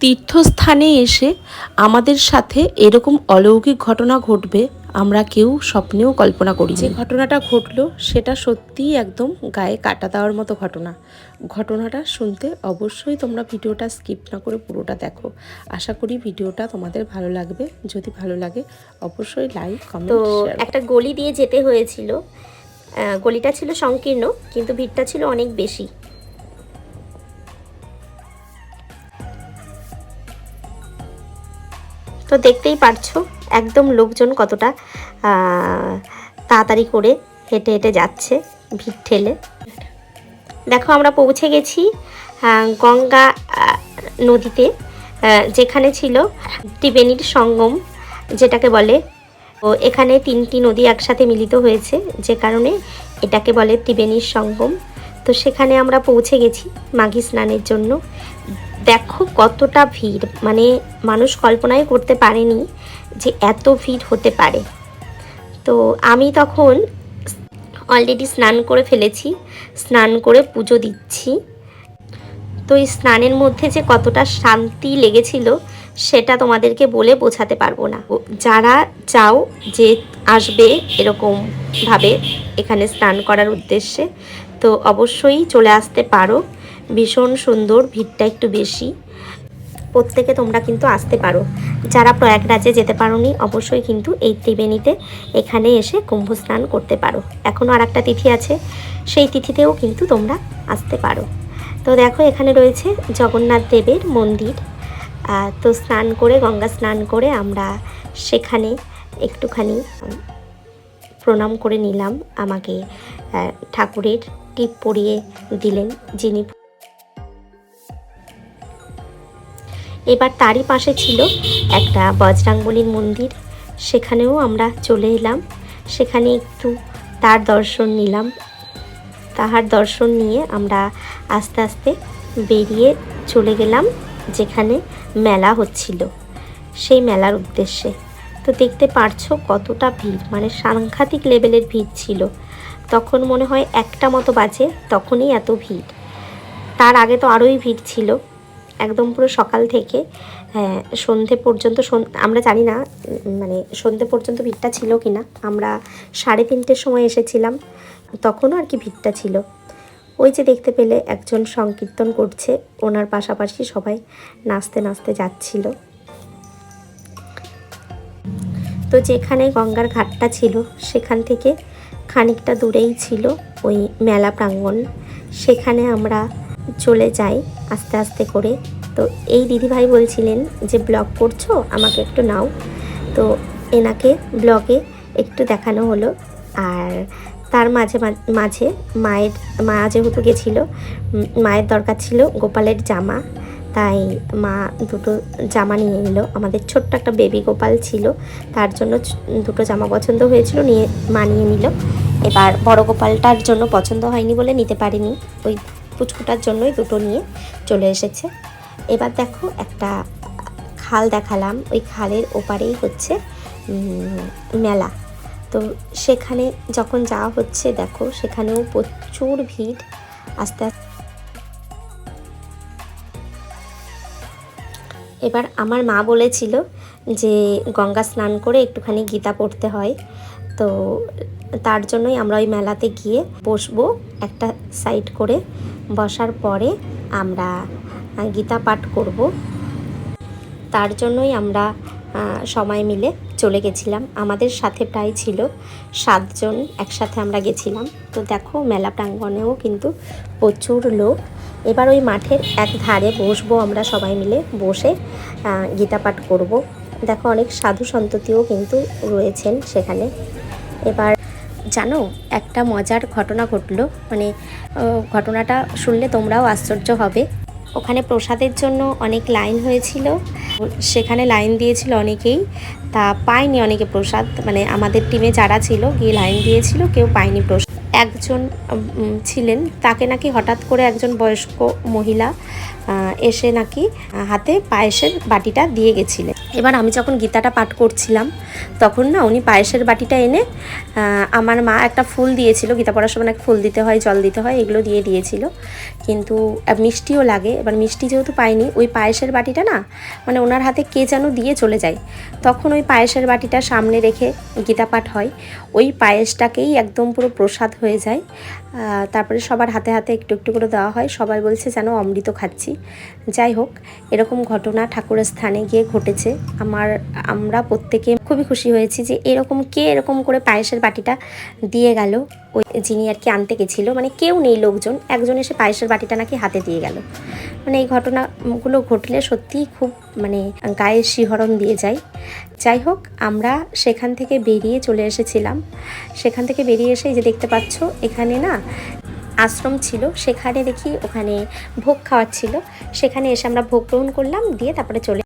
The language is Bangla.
তীর্থস্থানে এসে আমাদের সাথে এরকম অলৌকিক ঘটনা ঘটবে আমরা কেউ স্বপ্নেও কল্পনা করি যে ঘটনাটা ঘটলো সেটা সত্যিই একদম গায়ে কাটা দেওয়ার মতো ঘটনা। ঘটনাটা শুনতে অবশ্যই তোমরা ভিডিওটা স্কিপ না করে পুরোটা দেখো। আশা করি ভিডিওটা তোমাদের ভালো লাগবে। যদি ভালো লাগে অবশ্যই লাইক কমেন্ট তো একটা গলি দিয়ে যেতে হয়েছিল। গলিটা ছিল সংকীর্ণ কিন্তু ভিড়টা ছিল অনেক বেশি। তো দেখতেই পারছ একদম লোকজন কতটা তাড়াতাড়ি করে হেঁটে হেঁটে যাচ্ছে ভিড় ঠেলে। দেখো আমরা পৌঁছে গেছি গঙ্গা নদীতে যেখানে ছিল ত্রিবেণীর সঙ্গম, যেটাকে বলে, ও এখানে তিনটি নদী একসাথে মিলিত হয়েছে, যে কারণে এটাকে বলে ত্রিবেণীর সঙ্গম। তো সেখানে আমরা পৌঁছে গেছি মাঘী স্নানের জন্য। দেখো কতটা ভিড়। মানে মানুষ কল্পনাই করতে পারেনি যে এত ভিড় হতে পারে। তো আমি তখন অলরেডি স্নান করে ফেলেছি, স্নান করে পুজো দিচ্ছি। তো এই স্নানের মধ্যে যে কতটা শান্তি লেগেছিল, সেটা তোমাদেরকে বলে বোঝাতে পারব না। যারা চাও যে আসবে এরকম ভাবে এখানে স্নান করার উদ্দেশ্যে, তো অবশ্যই চলে আসতে পারো। ভীষণ সুন্দর, ভিড়টা একটু বেশি। প্রত্যেকে তোমরা কিন্তু আসতে পারো। যারা প্রয়াগরাজে যেতে পারোনি, অবশ্যই কিন্তু এই ত্রিবেণীতে এখানে এসে কুম্ভ স্নান করতে পারো। এখনও আর একটা তিথি আছে, সেই তিথিতেও কিন্তু তোমরা আসতে পারো। তো দেখো, এখানে রয়েছে জগন্নাথ দেবের মন্দির। তো স্নান করে, গঙ্গা স্নান করে আমরা সেখানে একটুখানি প্রণাম করে নিলাম। আমাকে ঠাকুরের টিপ পরিয়ে দিলেন যিনি এবার তারই পাশে ছিল একটা বজরাঙ্গলির মন্দির। সেখানেও আমরা চলে এলাম। সেখানে একটু তার দর্শন নিলাম। তাহার দর্শন নিয়ে আমরা আস্তে আস্তে বেরিয়ে চলে গেলাম, যেখানে মেলা হচ্ছিল। সেই মেলার উদ্দেশ্যে। তো দেখতে পারছ কতটা ভিড় মানে সাংঘাতিক লেভেলের ভিড় ছিল। তখন মনে হয় একটা মতো বাজে, তখনই এত ভিড়। তার আগে তো আরোই ভিড় ছিল। একদম পুরো সকাল থেকে হ্যাঁ, সন্ধে পর্যন্ত আমরা জানি না মানে সন্ধে পর্যন্ত ভিড়টা ছিল কি না আমরা সাড়ে তিনটের সময় এসেছিলাম তখনও আর কি ভিড়টা ছিল। ওই যে দেখতে পেলে একজন সংকীর্তন করছে ওনার পাশাপাশি সবাই নাচতে নাচতে যাচ্ছিল। তো যেখানে গঙ্গার ঘাটটা ছিল সেখান থেকে খানিকটা দূরেই ছিল ওই মেলা প্রাঙ্গণ। সেখানে আমরা চলে যাই আস্তে আস্তে করে। তো এই দিদিভাই বলছিলেন যে, ব্লগ করছ? আমাকে একটু নাও। তো এনাকে ব্লগে একটু দেখানো হলো। আর তার মাঝে মাঝে মায়ের, মা যেহেতু গেছিল মায়ের দরকার ছিল গোপালের জামা। তাই মা দুটো জামা নিয়ে নিল। আমাদের ছোট্ট একটা বেবি গোপাল ছিল, তার জন্য দুটো জামা পছন্দ হয়েছিল, নিয়ে, মা নিয়ে নিল। এবার বড় গোপালটার জন্য পছন্দ হয়নি বলে নিতে পারিনি। ওই পুচকুটার জন্যই দুটো নিয়ে চলে এসেছে। এবার দেখো একটা খাল দেখালাম। ওই খালের ওপারেই হচ্ছে মেলা। তো সেখানে যখন যাওয়া হচ্ছে, দেখো সেখানেও প্রচুর ভিড়। আস্তে আস্তে এবার আমার মা বলেছিল যে, গঙ্গা স্নান করে একটুখানি গীতা পড়তে হয়। তো তার জন্যই আমরা ওই মেলাতে গিয়ে বসবো। একটা সাইড করে বসার পরে আমরা গীতা পাঠ করব। তার জন্যই আমরা সবাই মিলে চলে গেছিলাম। আমাদের সাথে প্রায় ছিল সাতজন একসাথে আমরা গেছিলাম। তো দেখো, মেলা প্রাঙ্গণেও কিন্তু প্রচুর লোক। এবার ওই মাঠের এক ধারে বসবো আমরা সবাই মিলে, বসে গীতা পাঠ করব। দেখো, অনেক সাধু সন্ততিও কিন্তু রয়েছেন সেখানে। এবার জানো, একটা মজার ঘটনা ঘটলো। মানে ঘটনাটা শুনলে তোমরাও আশ্চর্য হবে। ওখানে প্রসাদের জন্য অনেক লাইন হয়েছিল। সেখানে লাইন দিয়েছিল অনেকেই। তা পায়নি অনেকে প্রসাদ। মানে আমাদের টিমে যারা ছিল, গিয়ে লাইন দিয়েছিল, কেউ পায়নি প্রসাদ। একজন ছিলেন। তাকে নাকি হঠাৎ করে একজন বয়স্ক মহিলা এসে নাকি হাতে পায়েসের বাটিটা দিয়ে গেছিলেন। এবার আমি যখন গীতাটা পাঠ করছিলাম, তখন না উনি পায়েসের বাটিটা এনে আমার মা একটা ফুল দিয়েছিল, গীতা পড়ার সময় ফুল দিতে হয়, জল দিতে হয়, এগুলো দিয়ে দিয়েছিল। কিন্তু মিষ্টিও লাগে, এবার মিষ্টি যেহেতু পাইনি, ওই পায়েসের বাটিটা না মানে ওনার হাতে কে যেন দিয়ে চলে যায়। তখন ওই পায়েসের বাটিটা সামনে রেখে গীতা পাঠ হয়, ওই পায়েসটাকেই একদম পুরো প্রসাদ হয়ে যায়। তারপরে সবার হাতে হাতে একটু একটু করে দেওয়া হয়। সবাই বলছে, যেন অমৃত খাচ্ছি। যাই হোক, এরকম ঘটনা ঠাকুরের স্থানে গিয়ে ঘটেছে। আমার, আমরা প্রত্যেকে খুবই খুশি হয়েছি যে এরকম কে এরকম করে পায়েসের বাটিটা দিয়ে গেল? ওই যিনি আর কি আনতে গেছিল মানে কেউ নেই লোকজন, একজন এসে পায়েসের বাটিটা নাকি হাতে দিয়ে গেল। মানে এই ঘটনাগুলো ঘটলে সত্যিই খুব মানে গায়ে শিহরণ দিয়ে যায়। যাই হোক, আমরা সেখান থেকে বেরিয়ে চলে এসেছিলাম। সেখান থেকে বেরিয়ে এসে যে দেখতে পাচ্ছ, এখানে না আশ্রম ছিল, সেখানে দেখি ওখানে ভোগ খাওয়াচ্ছিল সেখানে এসে আমরা ভোগ গ্রহণ করলাম, দিয়ে তারপরে চলে